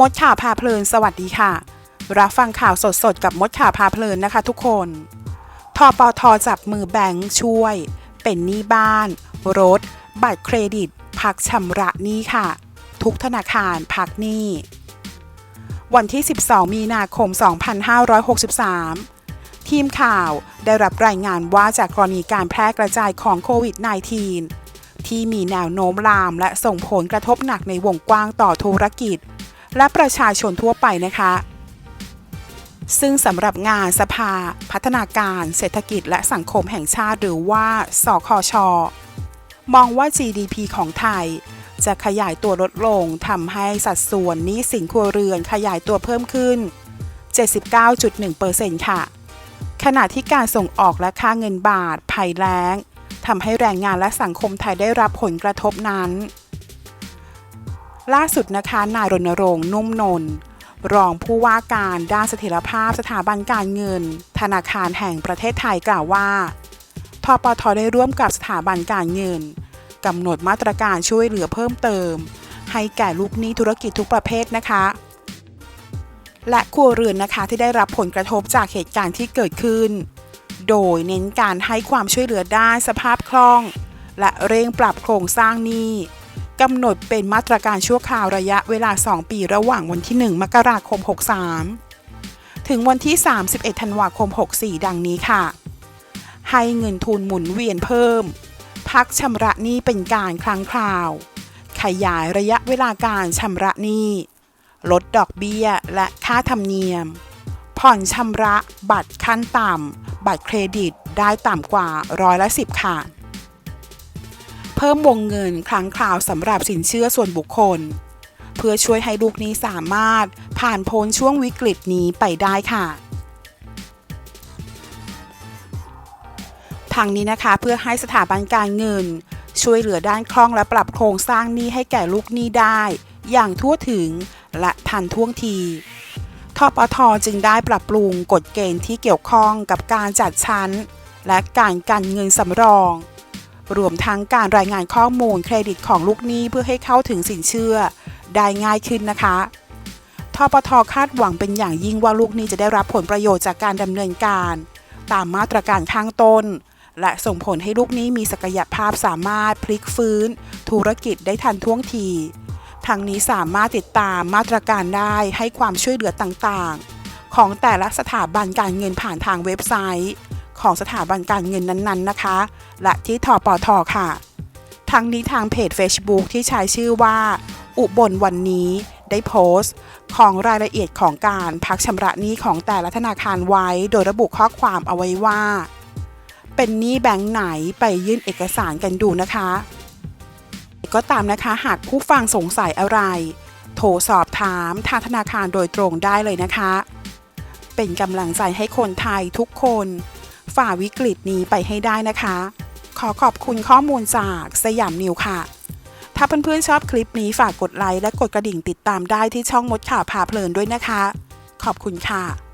มดข่าวพาเพลินสวัสดีค่ะ รับฟังข่าวสดๆ กับมดข่าวพาเพลินนะคะทุกคน ทปทจับมือแบงค์ช่วย เป็นหนี้บ้าน รถ บัตรเครดิต พักชำระหนี้ค่ะ ทุกธนาคารพักหนี้ วันที่ 12 มีนาคม 2563 ทีมข่าวได้รับรายงานว่าจากกรณีการแพร่กระจายของโควิด -19 ที่มีแนวโน้มลามและส่งผลกระทบหนักในวงกว้างต่อธุรกิจ และประชาชนทั่วไปนะคะ ซึ่งสำหรับงานสภา พัฒนาการ เศรษฐกิจและสังคมแห่งชาติหรือว่าสคช มองว่า GDP ของไทย จะขยายตัวลดลงทำให้สัดส่วนนี้สินครัวเรือนขยายตัวเพิ่มขึ้น 79.1%ค่ะขณะที่การส่งออกและค่าเงินบาทภัยแล้งทำให้แรงงานและสังคมไทยได้รับผลกระทบนั้น ล่าสุดนะคะนายรณรงค์นุ่มนนท์รองผู้ว่าการด้านเสถียรภาพสถาบันการเงิน ธนาคารแห่งประเทศไทยกล่าวว่าทปทได้ร่วมกับสถาบันการเงินกำหนดมาตรการช่วยเหลือเพิ่มเติม ให้แก่ลูกหนี้ธุรกิจทุกประเภทนะคะ และครัวเรือนนะคะที่ได้รับผลกระทบจากเหตุการณ์ที่เกิดขึ้น โดยเน้นการให้ความช่วยเหลือด้านสภาพคล่อง และเร่งปรับโครงสร้างหนี้ กำหนดเป็นมาตรการชั่วคราวระยะเวลา 2 ปีระหว่างวันที่ 1 มกราคม 63 ถึงวันที่ 31 ธันวาคม 64 ดังนี้ค่ะ ให้เงินทุนหมุนเวียนเพิ่ม พักชำระหนี้เป็นการครั้งคราว ขยายระยะเวลาการชำระหนี้ ลดดอกเบี้ยและค่าธรรมเนียม ผ่อนชำระบัตรขั้นต่ำ บัตรเครดิตได้ต่ำกว่าร้อยละสิบค่ะ พิ่มวงเงินครั้งคราวสำหรับสินเชื่อส่วนบุคคล เพื่อช่วยให้ลูกหนี้สามารถผ่านพ้นช่วงวิกฤตนี้ไปได้ค่ะทางนี้นะคะเพื่อให้สถาบันการเงิน ช่วยเหลือด้านคล่องและปรับโครงสร้างหนี้ให้แก่ลูกหนี้ได้ อย่างทั่วถึงและทันท่วงทีทปทจึงได้ปรับปรุงกฎเกณฑ์ที่เกี่ยวข้องกับการจัดชั้น และการกันเงินสำรอง รวมทั้งการรายงานข้อมูลเครดิตของลูกหนี้เพื่อให้เข้าถึงสินเชื่อ ได้ง่ายขึ้นนะคะทปทคาดหวังเป็นอย่างยิ่งว่าลูกหนี้จะได้รับผลประโยชน์จากการดำเนินการ ตามมาตรการข้างต้น และส่งผลให้ลูกหนี้มีศักยภาพสามารถพลิกฟื้น ธุรกิจได้ทันท่วงทีทางนี้สามารถติดตามมาตรการได้ให้ความช่วยเหลือต่างๆ ของแต่ละสถาบันการเงินผ่านทางเว็บไซต์ ของสถาบันการเงินนั้นๆนะคะ และที่ทปทค่ะ ทั้งนี้ทางเพจ Facebook ที่ใช้ชื่อว่า อุบลวันนี้ได้โพสต์ ของรายละเอียดของการพักชำระหนี้ของแต่ละธนาคารไว้ โดยระบุข้อความเอาไว้ว่า เป็นหนี้แบงค์ไหนไปยื่นเอกสารกันดูนะคะ ก็ตามนะคะหากผู้ฟังสงสัยอะไร โทรสอบถามทางธนาคารโดยตรงได้เลยนะคะ เป็นกำลังใจให้คนไทยทุกคน ฝ่าวิกฤตนี้ไปให้ได้นะคะ ขอขอบคุณข้อมูลจากสยามนิวค่ะ ถ้าเพื่อนๆชอบคลิปนี้ฝากกดไลค์และกดกระดิ่งติดตามได้ที่ช่องมดข่าวพาเพลินด้วยนะคะ ขอบคุณค่ะ